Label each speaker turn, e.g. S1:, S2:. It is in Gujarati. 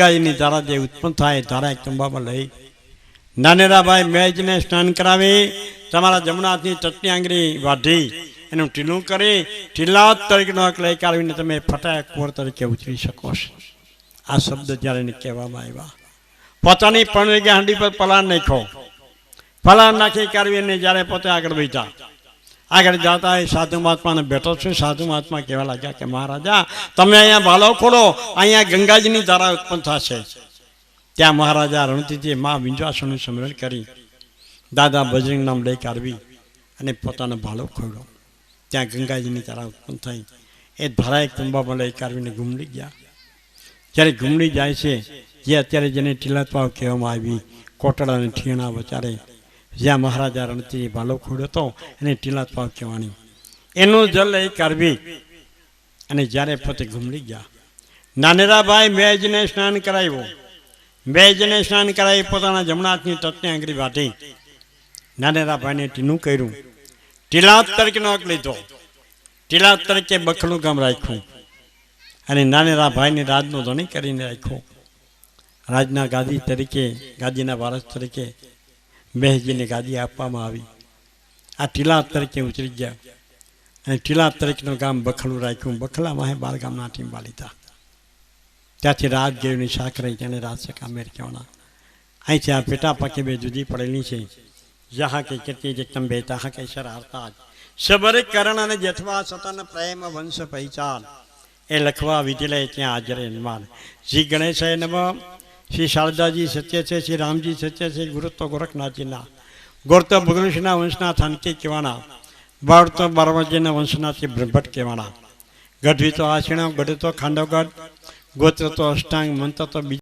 S1: ગંગાજીની ધારા જે ઉત્પન્ન થાય ધારા એક તંબામાં લઈ. નાનેરાભાઈ મેજને સ્નાન કરાવી, તમારા જમણાથી ચટણી આંગળી વાઢી, એનું ટીલું કરી ટીલા તરીકેનો હક લઈ કાઢીને તમે ફટાક કુંવર તરીકે ઉતરી શકો છો. આ શબ્દ જ્યારે એને કહેવામાં આવ્યા. પોતાની પણ હાંડી પર પલાણ નાખો પલાણ નાખી કાઢવીને જ્યારે પોતે આગળ બેઠા આગળ જતા એ સાધુ મહાત્માને બેઠો છું. સાધુ મહાત્મા કહેવા લાગ્યા કે મહારાજા, તમે અહીંયા ભાલો ખોલો. અહીંયા ગંગાજીની ધારા ઉત્પન્ન થશે. ત્યાં મહારાજા રણતીજીએ મા વિંજવાસનું સ્મરણ કરી, દાદા બજરંગ નામ લઈ કાઢવી અને પોતાનો ભાલો ખોલ્યો. ત્યાં ગંગાજીની ધારા ઉત્પન્ન થઈ. એ ધારા એક તંબામાં લઈ કાઢવીને ઘૂમડી ગયા. જ્યારે ઘૂમડી જાય છે, જે અત્યારે જેને ટીલાતવાવ કહેવામાં આવી કોટડા અને ઠીણા વચારે જ્યાં મહારાજા રણજી ભાલો ખોડ્યો હતો, એને ટીલાત પાવ કહેવાની. એનું જલ એ કાઢવી અને જ્યારે પોતે ઘૂમડી ગયા. નાનેરાભાઈ મેજને સ્નાન કરાવ્યું. મેજને સ્નાન કરાવી પોતાના જમણા હાથની તટને આંગળી વાટી નાનેરાભાઈને ટીનું કર્યું. ટીલાત તરીકેનો હક લીધો. ટીલાત તરીકે બખલું ગામ રાખ્યું. અને નાનેરા ભાઈને રાજનો ધણી કરીને રાખ્યો. રાજના ગાદી તરીકે, ગાદીના વારસ તરીકે મહેશજીને ગાદી આપવામાં આવી. આ ટીલા તરીકે ઉતરી ગયા. અને ટીલા તરીકેનું ગામ બખલું રાખ્યું. બખલામાં બાર ગામના ટીંબા લીધા ત્યાંથી રાજગીરની શાખ રહી તેને રાજસકા મેર કહેવાના અહીંથી આ પેટા પાકી બે જુદી પડેલી છે. જહા કે કેટલી જગતમ બેતા હા કે શરારતા સબરે કરણ અને જથવા સતન પ્રેમ વંશ પહેચાન એ લખવા વિધિલે ત્યાં હાજર હનુમાન શ્રી ગણેશ નમ. શ્રી શારદાજી સત્ય છે, શ્રી રામજી સત્ય છે ગુરુત્વ ગોરખનાથજીના. ગોરતો ભગવાનના વંશના થાનકી કહેવાના. બાળતો બારવાજીના વંશના શ્રી બ્રહ્મભટ્ટ કહેવાના. ગઢવી તો આશીણા ગઢ તો ખાંડવગઢ, ગોત્ર તો અષ્ટાંગ, મંત્ર તો